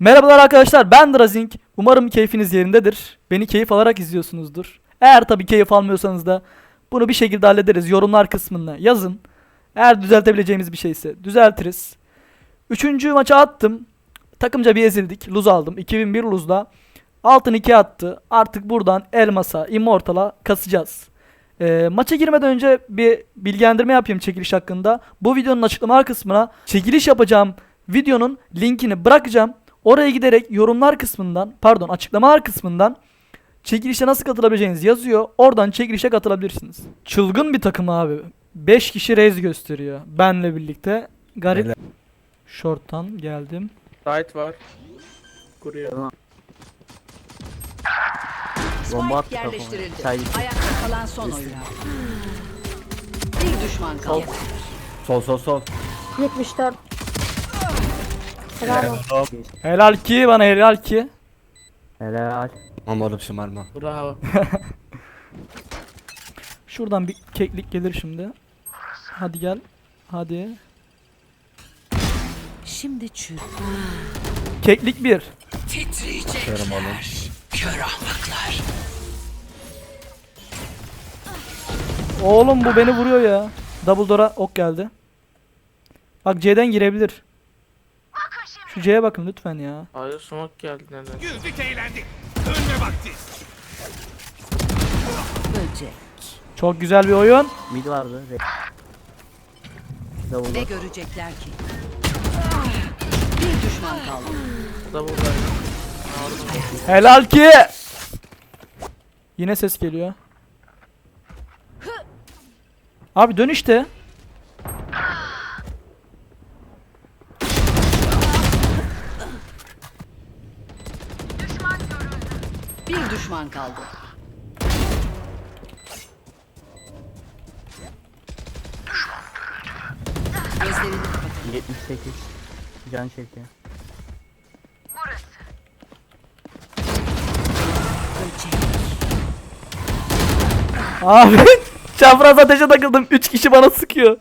Merhabalar arkadaşlar ben Drazing. Umarım keyfiniz yerindedir. Beni keyif alarak izliyorsunuzdur. Eğer tabii keyif almıyorsanız da bunu bir şekilde hallederiz. Yorumlar kısmına yazın. Eğer düzeltebileceğimiz bir şeyse düzeltiriz. Üçüncü maça attım. Takımca bir ezildik. Luz aldım. 2001 Luz'da. Altın 2 attı. Artık buradan Elmas'a, Immortal'a kasacağız. Ee, maça girmeden önce bir bilgilendirme yapayım çekiliş hakkında. Bu videonun açıklama kısmına çekiliş yapacağım videonun linkini bırakacağım. Oraya giderek yorumlar kısmından, pardon açıklamalar kısmından çekilişe nasıl katılabileceğiniz yazıyor. Oradan çekilişe katılabilirsiniz. Çılgın bir takım abi. 5 kişi rez gösteriyor. Benle birlikte. Garip. Helal. Short'tan geldim. Site var. Kuruyor. Bomba attı Spike kafama. yerleştirildi. Ayakta kalan son oyun. Bir düşman kaldı. sol sol sol. 74. Helal olsun. Helal ki bana helal ki. Helal. Umarım şımarma. Bravo. Şuradan bir keklik gelir şimdi. Hadi gel. Hadi. Şimdi çür. Keklik 1. Kırım oğlum. Oğlum bu beni vuruyor ya. Double door'a ok geldi. Bak C'den girebilir. Şu C'ye bakın lütfen ya. Hayır smoke geldi neden? Güldük eğlendik. Önüne vakti. Böcek. Çok güzel bir oyun. Mid vardı. Davul Ne görecekler ki? Bir düşman kaldı. Burada. Helal ki. Yine ses geliyor. Abi dön işte. Bir düşman kaldı. Gözlerini kapatın. 78. Can çekiyor. Böcek. Abi çapraz ateşe takıldım. 3 kişi bana sıkıyor.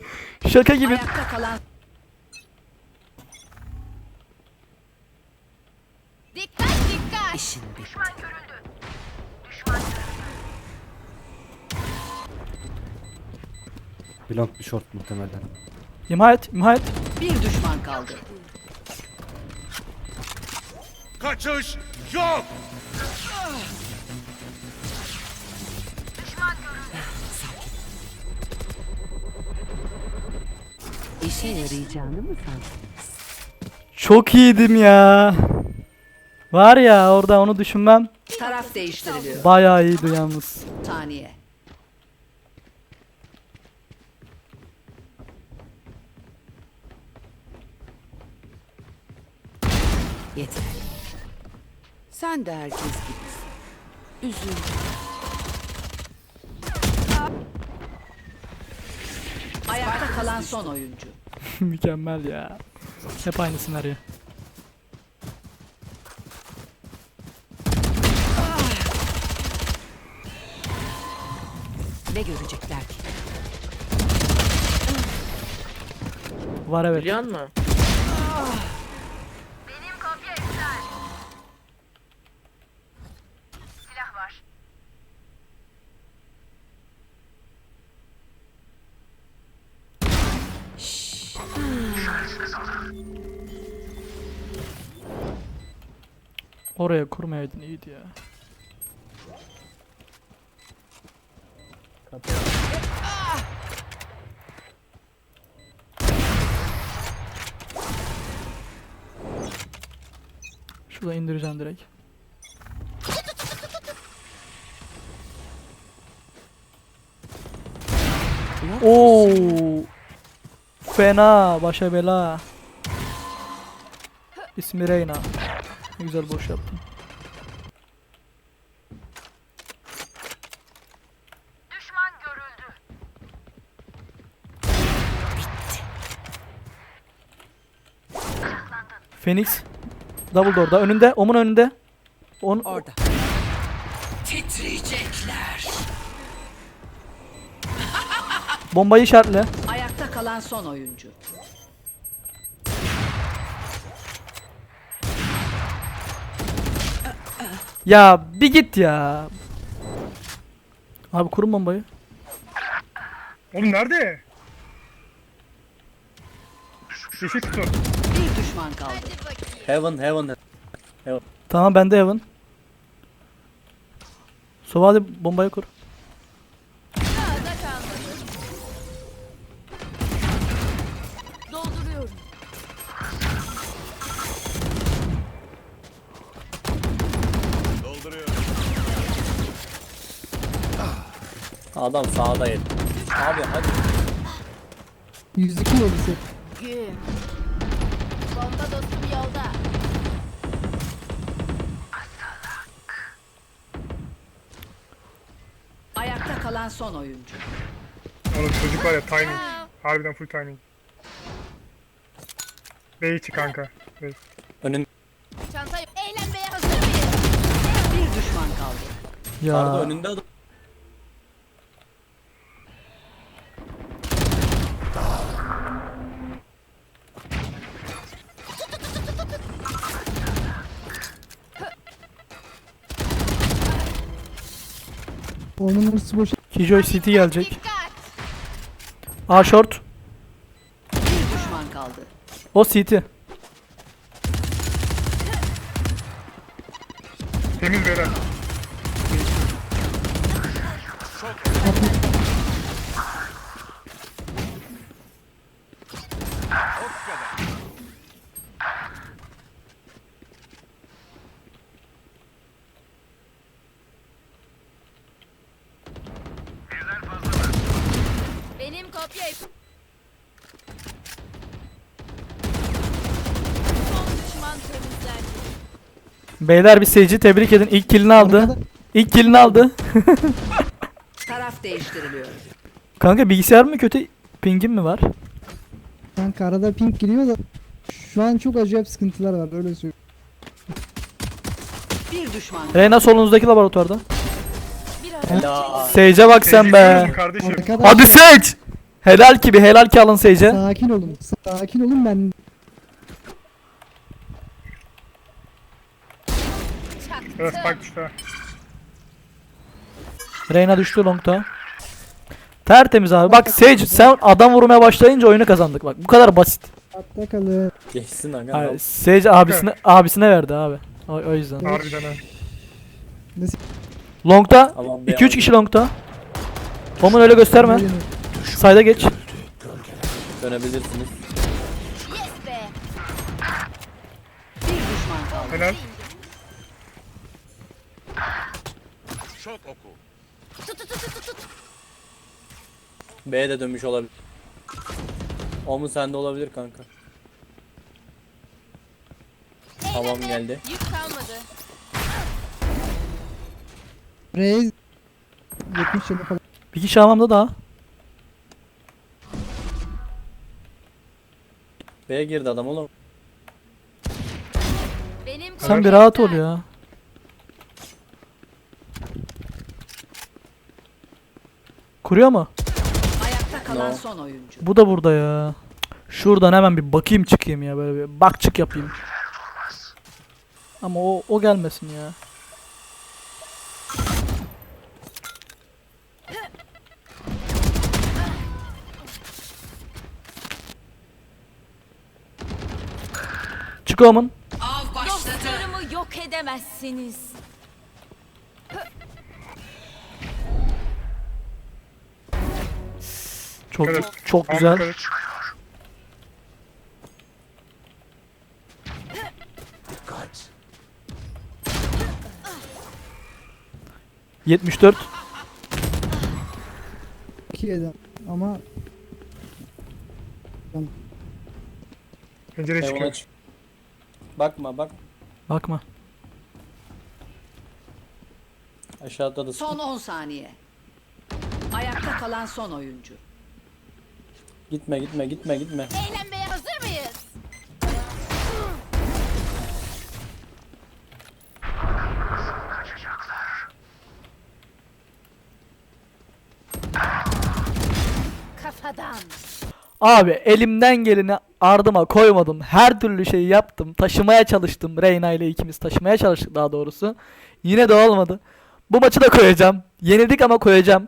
Şaka gibi. Ayakta kalan Blond bir short muhtemelen. İmha et, imha et. Bir düşman kaldı. Kaçış yok. İşe yarayacağını mı sandın? Çok iyiydim ya. Var ya orada onu düşünmem. Taraf değiştiriliyor. Bayağı iyiydi yalnız. Saniye. Yeter. Sen de herkes gibisin. Üzül. Ayakta kalan son oyuncu. Mükemmel ya. Hep aynı senaryo. Ne görecekler ki? Var evet. Biliyor musun? Oraya kurmayaydın iyiydi ya. Şurada indireceğim direkt. Oo. Fena, başa bela. İsmi Reyna. Ne güzel boş yaptın. Phoenix Double door'da önünde, Omun önünde. On Orada. Titriyecekler. bombayı işaretle. Ayakta kalan son oyuncu. Ya bir git ya. Abi kurun bombayı. Oğlum nerede? Yeşil kutu. Bir düşman kaldı. Bakayım. Heaven heaven. Tamam bende Evan. Sova hadi bombayı kur. Adam sağda yedi. Abi hadi. 102 yedisi. Güm. Bomba dostum yolda. Ayakta kalan son oyuncu. Oğlum çocuk var ya timing. Harbiden full timing. B içi kanka. B. Önün Çanta eğlenmeye hazır mıyız? Bir düşman kaldı. Ya. Arda önünde adam. Onun hırsı boşa. Killjoy CT gelecek. A short. Bir düşman kaldı. O CT. Temiz beyler. Kopya Son düşman temizlendi. Beyler bir seyirci tebrik edin. İlk killini aldı. İlk killini aldı. Taraf değiştiriliyor. Kanka bilgisayar mı kötü? Pingin mi var? Kanka arada pink giriyor da şu an çok acayip sıkıntılar var öyle söyleyeyim. Bir düşman. Reyna solunuzdaki laboratuvarda. Biraz. Sage'e bak sen be. Kardeşim. Arkadaş Hadi Sage. Helal ki bir helal ki alın Sage'e. sakin olun. Sakin olun ben Evet düştü ha. Reyna düştü longta. Tertemiz abi. Bak Sage sen adam vurmaya başlayınca oyunu kazandık bak. Bu kadar basit. hatta kalın. Geçsin aga. Hayır, Sage abisine abisine verdi abi. O, o yüzden. Harbiden ha. Longta Aman be 2-3 abi. kişi longta. Omun öyle gösterme. Sayda geç. Dönebilirsiniz. Helal. Şok oku. Tut tut tut tut tut. B'ye de dönmüş olabilir. O mu sende olabilir kanka? Tamam geldi. Yük kalmadı. Reis 70 yılı falan. Bir kişi hamamda daha. B'ye girdi adam oğlum. Benim Sen bir rahat ol ya. Kuruyor mu? Ayakta kalan No. son oyuncu. Bu da burada ya. Şuradan hemen bir bakayım çıkayım ya böyle bir bak çık yapayım. Ama o o gelmesin ya. Omun. Av başladı. Dostlarımı yok edemezsiniz. Çok Evet. çok güzel. Kaç. 74. 2 eden ama Pencere Heaven çıkıyor. Bakma bak. Bakma. Aşağıda da Son 10 saniye. Ayakta kalan son oyuncu. Gitme gitme gitme gitme. Eğlenmeye hazır mıyız? Kafadan. Abi elimden geleni ardıma koymadım. Her türlü şeyi yaptım. Taşımaya çalıştım. Reyna ile ikimiz taşımaya çalıştık daha doğrusu. Yine de olmadı. Bu maçı da koyacağım. Yenildik ama koyacağım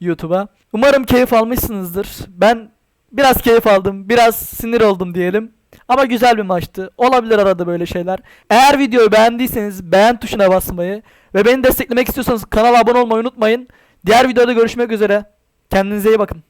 YouTube'a. Umarım keyif almışsınızdır. Ben biraz keyif aldım. Biraz sinir oldum diyelim. Ama güzel bir maçtı. Olabilir arada böyle şeyler. Eğer videoyu beğendiyseniz beğen tuşuna basmayı ve beni desteklemek istiyorsanız kanala abone olmayı unutmayın. Diğer videoda görüşmek üzere. Kendinize iyi bakın.